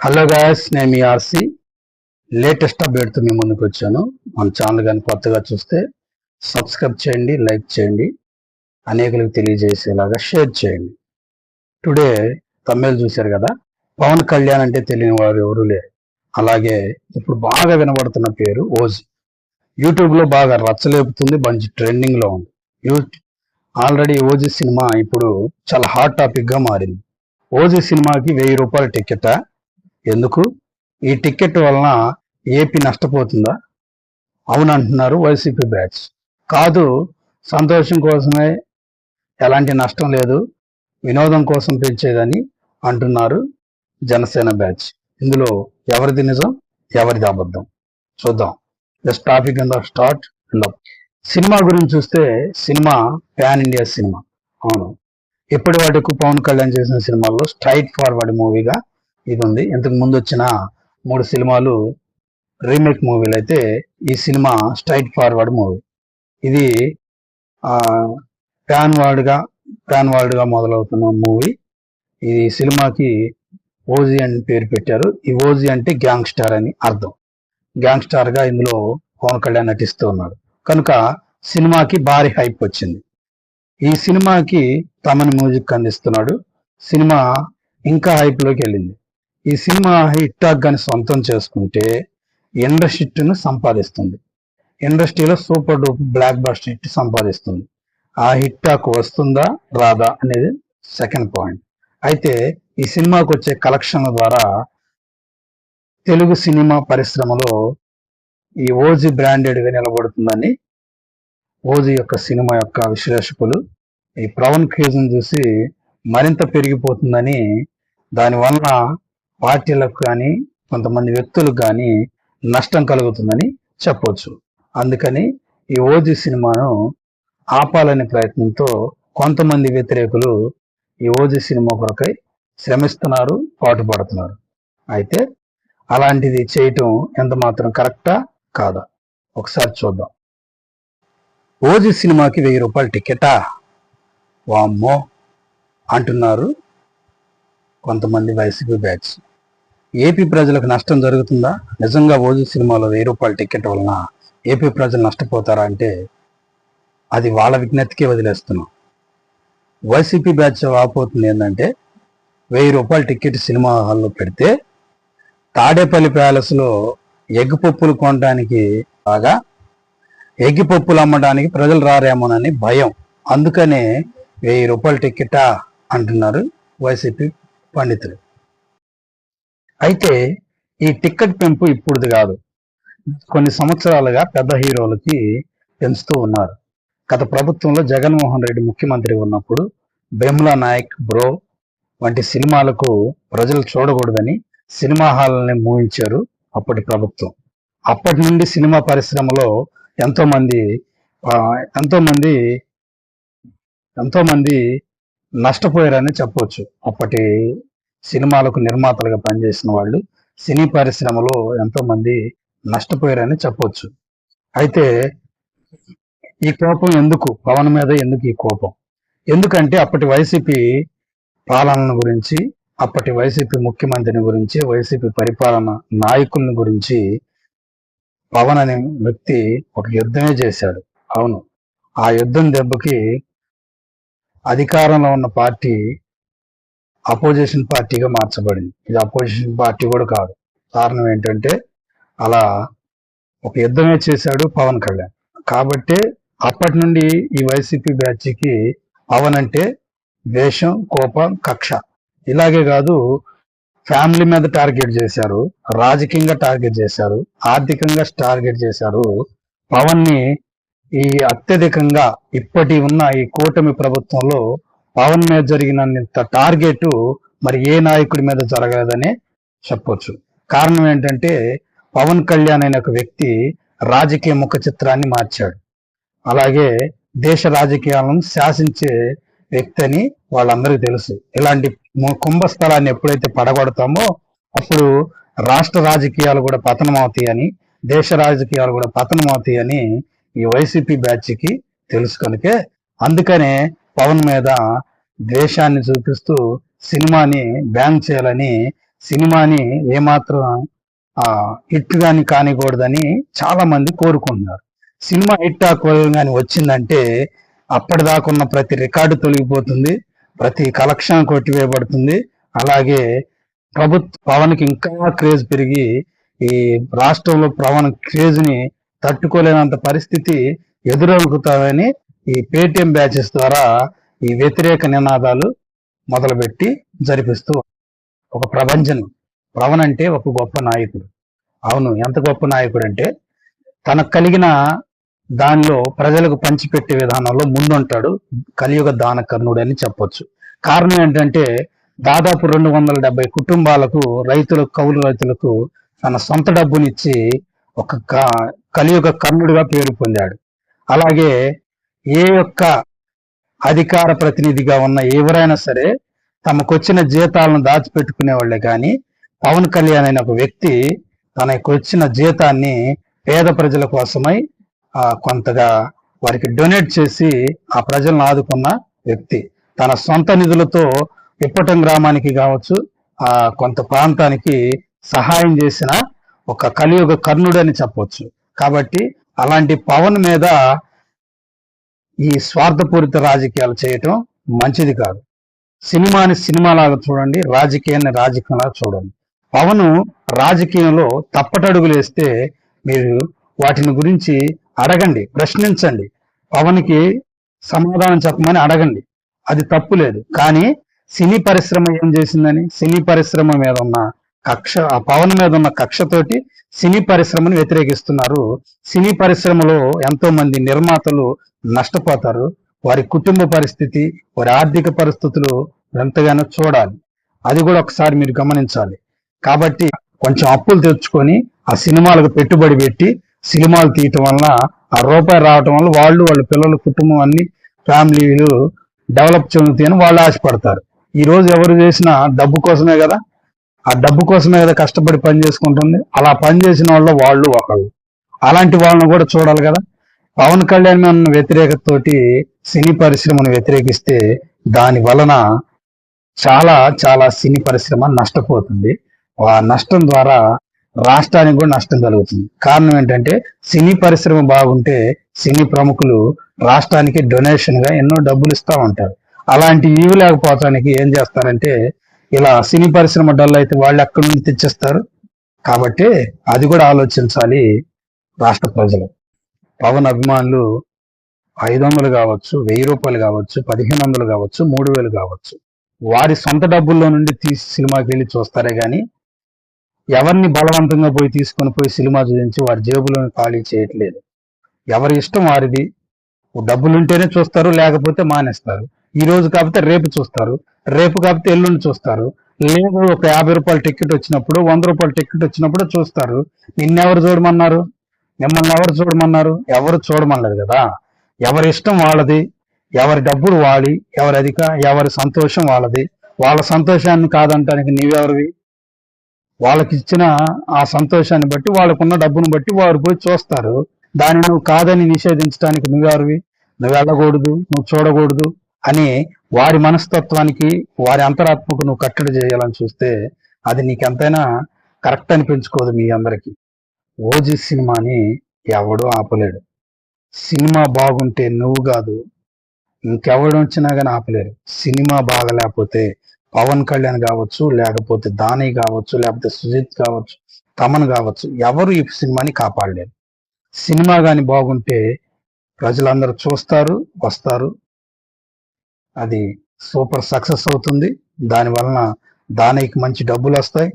Hello guys నేను మీ RC latest అప్డేట్తో మీ ముందుకు వచ్చాను. మన ఛానల్ కానీ కొత్తగా చూస్తే సబ్స్క్రైబ్ చేయండి లైక్ చేయండి అనేకులకు తెలియజేసేలాగా షేర్ చేయండి. టుడే తమిళ్ చూశారు కదా? పవన్ కళ్యాణ్ అంటే తెలియని వారు ఎవరు లేరు. అలాగే ఇప్పుడు బాగా వినబడుతున్న పేరు ఓజీ. యూట్యూబ్లో బాగా రచ్చలేపుతుంది మంచి ట్రెండింగ్లో ఉంది. యూ ఆల్రెడీ ఓజీ సినిమా ఇప్పుడు చాలా హాట్ టాపిక్గా మారింది. ఓజీ సినిమాకి వెయ్యి రూపాయల టికెట్ ఎందుకు? ఈ టికెట్ వలన ఏపీ నష్టపోతుందా? అవును అంటున్నారు వైసీపీ బ్యాచ్. కాదు సంతోషం కోసమే ఎలాంటి నష్టం లేదు వినోదం కోసం పెంచేదని అంటున్నారు జనసేన బ్యాచ్. ఇందులో ఎవరిది నిజం ఎవరిది అబద్ధం? చూద్దాం. Just topic in the start and cinema గురించి చూస్తే సినిమా ప్యాన్ ఇండియా సినిమా. అవును. ఇప్పటి వరకు పవన్ కళ్యాణ్ చేసిన సినిమాల్లో స్ట్రైట్ ఫార్వర్డ్ మూవీగా ఇది ఉంది ఇంతకు ముందు వచ్చిన మూడు సినిమాలు రీమేక్ మూవీలు అయితే ఈ సినిమా స్ట్రైట్ ఫార్వర్డ్ మూవీ. ఇది ప్యాన్ వర్డ్గా ప్యాన్ వర్డ్గా మొదలవుతున్న మూవీ. ఈ సినిమాకి ఓజీ అని పేరు పెట్టారు. ఈ ఓజీ అంటే గ్యాంగ్ స్టార్ అని అర్థం. గ్యాంగ్ స్టార్గా ఇందులో పవన్ కళ్యాణ్ నటిస్తూ ఉన్నాడు. కనుక సినిమాకి భారీ హైప్ వచ్చింది. ఈ సినిమాకి తమన్ మ్యూజిక్ అందిస్తున్నాడు. సినిమా ఇంకా హైప్లోకి వెళ్ళింది. ఈ సినిమా హిట్ కానీ గాని సొంతం చేసుకుంటే ఇండస్ట్రీను సంపాదిస్తుంది. ఇండస్ట్రీలో super duper blockbuster hit సంపాదిస్తుంది. ఆ హిట్ టాక్ వస్తుందా రాదా అనేది సెకండ్ పాయింట్. అయితే ఈ సినిమాకు వచ్చే కలెక్షన్ల ద్వారా తెలుగు సినిమా పరిశ్రమలో ఈ ఓజీ బ్రాండెడ్గా నిలబడుతుందని ఓజీ యొక్క సినిమా యొక్క విశ్లేషకులు ఈ ప్రవణ్ క్రేజ్ చూసి మరింత పెరిగిపోతుందని దానివల్ల పార్టీలకు కానీ కొంతమంది వ్యక్తులకు కానీ నష్టం కలుగుతుందని చెప్పవచ్చు అందుకని ఈ ఓజీ సినిమాను ఆపాలనే ప్రయత్నంతో కొంతమంది వ్యతిరేకులు ఈ ఓజీ సినిమా కొరకై శ్రమిస్తున్నారు పాటుపడుతున్నారు. అయితే అలాంటిది చేయటం ఎంత మాత్రం కరెక్టా? కాదా? ఒకసారి చూద్దాం. ఓజీ సినిమాకి వెయ్యి రూపాయల టికెటా వామ్మో! అంటున్నారు కొంతమంది వైసీపీ బ్యాచ్ ఏపీ ప్రజలకు నష్టం జరుగుతుందా? నిజంగా ఓజీ సినిమాలో వెయ్యి రూపాయల టికెట్ వలన ఏపీ ప్రజలు నష్టపోతారా అంటే అది వాళ్ళ విజ్ఞతకే వదిలేస్తున్నాం. వైసీపీ బ్యాచ్ ఆపోతుంది ఏంటంటే వెయ్యి రూపాయల టికెట్ సినిమా హాల్లో పెడితే తాడేపల్లి ప్యాలెస్లో ఎగ్ పప్పులు కొనడానికి బాగా ఎగ్ పప్పులు అమ్మడానికి ప్రజలు రారేమోనని భయం. అందుకనే వెయ్యి రూపాయల టికెటా అంటున్నారు వైసీపీ పండితులు. అయితే ఈ టికెట్ పెంపు ఇప్పుడుది కాదు. కొన్ని సంవత్సరాలుగా పెద్ద హీరోలకి పెంచుతూ ఉన్నారు. గత ప్రభుత్వంలో జగన్మోహన్ రెడ్డి ముఖ్యమంత్రి ఉన్నప్పుడు బెమ్లా నాయక్ బ్రో వంటి సినిమాలకు ప్రజలు చూడకూడదని సినిమా హాల్ని మూయించారు అప్పటి ప్రభుత్వం. అప్పటి నుండి సినిమా పరిశ్రమలో ఎంతో మంది ఎంతో మంది ఎంతో మంది నష్టపోయారని చెప్పవచ్చు అప్పటి సినిమాలకు నిర్మాతలుగా పనిచేసిన వాళ్ళు సినీ పరిశ్రమలో ఎంతో మంది నష్టపోయారని చెప్పొచ్చు. అయితే ఈ కోపం ఎందుకు? పవన్ మీద ఎందుకు ఈ కోపం? ఎందుకంటే అప్పటి వైసీపీ పాలన గురించి అప్పటి వైసీపీ ముఖ్యమంత్రిని గురించి వైసీపీ పరిపాలన నాయకుల్ని గురించి పవన్ అనే వ్యక్తి ఒక యుద్ధమే చేశాడు. అవును. ఆ యుద్ధం దెబ్బకి అధికారంలో ఉన్న పార్టీ అపోజిషన్ పార్టీగా మార్చబడింది. ఇది అపోజిషన్ పార్టీ కూడా కాదు. కారణం ఏంటంటే అలా ఒక యుద్ధమే చేశాడు పవన్ కళ్యాణ్. కాబట్టి అప్పటి నుండి ఈ వైసీపీ బ్యాచ్కి పవన్ అంటే ద్వేషం కోపం కక్ష. ఇలాగే కాదు ఫ్యామిలీ మీద టార్గెట్ చేశారు రాజకీయంగా టార్గెట్ చేశారు ఆర్థికంగా టార్గెట్ చేశారు. పవన్ని ఈ అత్యధికంగా ఇప్పటి ఉన్న ఈ కూటమి ప్రభుత్వంలో పవన్ మీద జరిగినంత టార్గెట్ మరి ఏ నాయకుడి మీద జరగలేదని చెప్పొచ్చు. కారణం ఏంటంటే పవన్ కళ్యాణ్ అనే ఒక వ్యక్తి రాజకీయ ముఖ చిత్రాన్ని మార్చాడు. అలాగే దేశ రాజకీయాలను శాసించే వ్యక్తి అని వాళ్ళందరికీ తెలుసు. ఇలాంటి కుంభస్థలాన్ని ఎప్పుడైతే పడగొడతామో అప్పుడు రాష్ట్ర రాజకీయాలు కూడా పతనం అవుతాయని దేశ రాజకీయాలు కూడా పతనం అవుతాయని ఈ వైసీపీ బ్యాచ్కి తెలుసు కనుకే అందుకనే పవన్ మీద ద్వేషాన్ని చూపిస్తూ సినిమాని బ్యాన్ చేయాలని సినిమాని ఏమాత్రం ఆ హిట్ గాని కానికూడదని చాలా మంది కోరుకుంటున్నారు. సినిమా హిట్ కానీ వచ్చిందంటే అప్పటిదాకా ఉన్న ప్రతి రికార్డు తొలగిపోతుంది ప్రతి కలెక్షన్ కొట్టివేయబడుతుంది. అలాగే ప్రభుత్వ పవన్కి ఇంకా క్రేజ్ పెరిగి ఈ రాష్ట్రంలో పవన్ క్రేజ్ని తట్టుకోలేనంత పరిస్థితి ఎదురవుతామని ఈ పేటిఎం బ్యాచెస్ ద్వారా ఈ వ్యతిరేక నినాదాలు మొదలుపెట్టి జరిపిస్తూ ఒక ప్రభంజనం. ప్రవణ్ అంటే ఒక గొప్ప నాయకుడు. అవును ఎంత గొప్ప నాయకుడు అంటే తనకు కలిగిన దానిలో ప్రజలకు పంచిపెట్టే విధానంలో ముందుంటాడు కలియుగ దాన కర్ణుడు అని చెప్పొచ్చు. కారణం ఏంటంటే దాదాపు రెండు వందల డెబ్బై కుటుంబాలకు రైతులకు కౌలు రైతులకు తన సొంత డబ్బునిచ్చి ఒక కలియుగ కర్ణుడిగా పేరు పొందాడు. అలాగే ఏ ఒక్క అధికార ప్రతినిధిగా ఉన్న ఎవరైనా సరే తమకొచ్చిన జీతాలను దాచిపెట్టుకునే వాళ్ళే కానీ పవన్ కళ్యాణ్ అనే ఒక వ్యక్తి తనకు వచ్చిన జీతాన్ని పేద ప్రజల కోసమై కొంతగా వారికి డొనేట్ చేసి ఆ ప్రజలను ఆదుకున్న వ్యక్తి. తన సొంత నిధులతో ఇప్పటం గ్రామానికి కావచ్చు ఆ కొంత ప్రాంతానికి సహాయం చేసిన ఒక కలియుగ కర్ణుడు అని చెప్పవచ్చు కాబట్టి అలాంటి పవన్ మీద ఈ స్వార్థపూరిత రాజకీయాలు చేయటం మంచిది కాదు. సినిమాని సినిమాలాగా చూడండి రాజకీయాన్ని రాజకీయంలాగా చూడండి. పవన్ రాజకీయంలో తప్పటడుగులు వేస్తే మీరు వాటిని గురించి అడగండి ప్రశ్నించండి. పవన్కి సమాధానం చెప్పమని అడగండి. అది తప్పు లేదు. కానీ సినీ పరిశ్రమ ఏం చేసిందని సినీ పరిశ్రమ మీద ఉన్న కక్ష ఆ పవన్ మీద ఉన్న కక్షతోటి సినీ పరిశ్రమను వ్యతిరేకిస్తున్నారు. సినీ పరిశ్రమలో ఎంతో మంది నిర్మాతలు నష్టపోతారు. వారి కుటుంబ పరిస్థితి వారి ఆర్థిక పరిస్థితులు ఎంతగానో చూడాలి. అది కూడా ఒకసారి మీరు గమనించాలి. కాబట్టి కొంచెం అప్పులు తెచ్చుకొని ఆ సినిమాలకు పెట్టుబడి పెట్టి సినిమాలు తీయటం వలన ఆ రూపాయి రావటం వల్ల వాళ్ళు వాళ్ళ పిల్లల కుటుంబం అన్ని ఫ్యామిలీలు డెవలప్ చెందుతాయని వాళ్ళు ఆశపడతారు. ఈ రోజు ఎవరు చేసినా డబ్బు కోసమే కదా? ఆ డబ్బు కోసమే కదా కష్టపడి పని చేసుకుంటుంది. అలా పని చేసిన వాళ్ళు వాళ్ళు ఒకళ్ళు. అలాంటి వాళ్ళని కూడా చూడాలి కదా. పవన్ కళ్యాణ్ మీద ఉన్న వ్యతిరేకతతోటి సినీ పరిశ్రమను వ్యతిరేకిస్తే దాని వలన చాలా చాలా సినీ పరిశ్రమ నష్టపోతుంది. ఆ నష్టం ద్వారా రాష్ట్రానికి కూడా నష్టం కలుగుతుంది కారణం ఏంటంటే సినీ పరిశ్రమ బాగుంటే సినీ ప్రముఖులు రాష్ట్రానికి డొనేషన్గా ఎన్నో డబ్బులు ఇస్తా ఉంటారు. అలాంటి ఇవి లేకపోవటానికి ఏం చేస్తారంటే ఇలా సినీ పరిశ్రమ డల్ అయితే వాళ్ళు ఎక్కడి నుండి తెచ్చిస్తారు. కాబట్టి అది కూడా ఆలోచించాలి రాష్ట్ర ప్రజలు. పవన్ అభిమానులు ఐదు వందలు కావచ్చు వెయ్యి రూపాయలు కావచ్చు పదిహేను వందలు కావచ్చు మూడు వేలు కావచ్చు. వారి సొంత డబ్బుల్లో నుండి తీసి సినిమాకి వెళ్ళి చూస్తారే కానీ ఎవరిని బలవంతంగా పోయి తీసుకొని పోయి సినిమా చూపించి వారి జేబులను ఖాళీ చేయట్లేదు. ఎవరి ఇష్టం వారిది. డబ్బులుంటేనే చూస్తారు లేకపోతే మానేస్తారు. ఈ రోజు కాకపోతే రేపు చూస్తారు. రేపు కాకపోతే ఎల్లుండి చూస్తారు. లేదు ఒక యాభై రూపాయల టికెట్ వచ్చినప్పుడు వంద రూపాయల టికెట్ వచ్చినప్పుడు చూస్తారు. నిన్నెవరు చూడమన్నారు? మిమ్మల్ని ఎవరు చూడమన్నారు? ఎవరు చూడమన్నారు కదా. ఎవరి ఇష్టం వాళ్ళది ఎవరి డబ్బులు వాడి ఎవరి అధిక ఎవరి సంతోషం వాళ్ళది. వాళ్ళ సంతోషాన్ని కాదంటానికి నీవెవరివి? వాళ్ళకి ఇచ్చిన ఆ సంతోషాన్ని బట్టి వాళ్ళకున్న డబ్బును బట్టి వారు పోయి చూస్తారు. దాన్ని నువ్వు కాదని నిషేధించడానికి నువ్వెవరివి? నువ్వు వెళ్ళకూడదు నువ్వు చూడకూడదు. అని వారి మనస్తత్వానికి వారి అంతరాత్మకు నువ్వు కట్టడి చేయాలని చూస్తే అది నీకెంతైనా కరెక్ట్ అనిపించుకోదు మీ అందరికి. ఓజీ సినిమాని ఎవడూ ఆపలేడు. సినిమా బాగుంటే నువ్వు కాదు ఇంకెవడు వచ్చినా కానీ ఆపలేరు సినిమా బాగలేకపోతే పవన్ కళ్యాణ్ కావచ్చు లేకపోతే దాని కావచ్చు లేకపోతే సుజిత్ కావచ్చు తమన్ కావచ్చు ఎవరు ఈ సినిమాని కాపాడలేరు. సినిమా కానీ బాగుంటే ప్రజలందరూ చూస్తారు వస్తారు అది సూపర్ సక్సెస్ అవుతుంది. దాని వలన దానికి మంచి డబ్బులు వస్తాయి.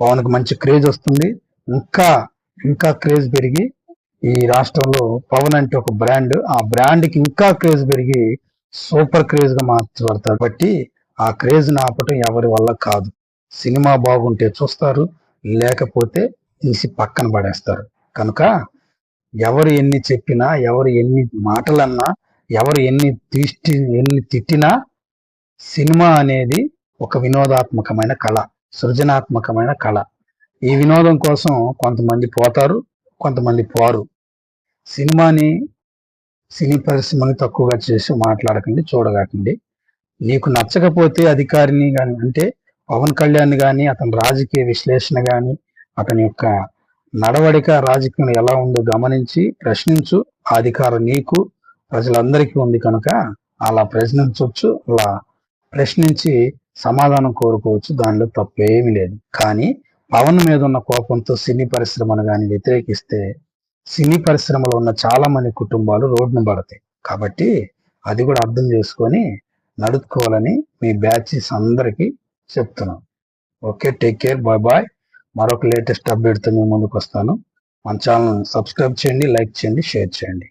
పవన్కి మంచి క్రేజ్ వస్తుంది. ఇంకా ఇంకా క్రేజ్ పెరిగి ఈ రాష్ట్రంలో పవన్ అంటే ఒక బ్రాండ్. ఆ బ్రాండ్కి ఇంకా క్రేజ్ పెరిగి సూపర్ క్రేజ్గా మార్చబడతాడు. బట్టి ఆ క్రేజ్ ఆపటం ఎవరి వల్ల కాదు. సినిమా బాగుంటే చూస్తారు. లేకపోతే తీసి పక్కన పడేస్తారు. కనుక ఎవరు ఎన్ని చెప్పినా ఎవరు ఎన్ని మాటలన్నా ఎవరు ఎన్ని తీష్టి ఎన్ని తిట్టినా సినిమా అనేది ఒక వినోదాత్మకమైన కళ సృజనాత్మకమైన కళ. ఈ వినోదం కోసం కొంతమంది పోతారు కొంతమంది పోరు. సినిమాని సినీ పరిశ్రమని తక్కువగా చేసి మాట్లాడకండి చూడగాకండి నీకు నచ్చకపోతే అధికారిని కానీ అంటే పవన్ కళ్యాణ్ కానీ అతని రాజకీయ విశ్లేషణ కానీ అతని యొక్క నడవడిక రాజకీయం ఎలా ఉందో గమనించి ప్రశ్నించు. ఆ అధికారం నీకు ప్రజలందరికీ ఉంది కనుక అలా ప్రశ్నించవచ్చు అలా ప్రశ్నించి సమాధానం కోరుకోవచ్చు దానిలో తప్పేమీ లేదు. కానీ పవన్ మీద ఉన్న కోపంతో సినీ పరిశ్రమను కానీ వ్యతిరేకిస్తే సినీ పరిశ్రమలో ఉన్న చాలా మంది కుటుంబాలు రోడ్ను పడతాయి. కాబట్టి అది కూడా అర్థం చేసుకొని నడుచుకోవాలని మీ బ్యాచెస్ అందరికీ చెప్తున్నాను. Okay take care bye bye. మరొక లేటెస్ట్ అప్డేట్తో మీ ముందుకు వస్తాను. మన ఛానల్ సబ్స్క్రైబ్ చేయండి లైక్ చేయండి షేర్ చేయండి.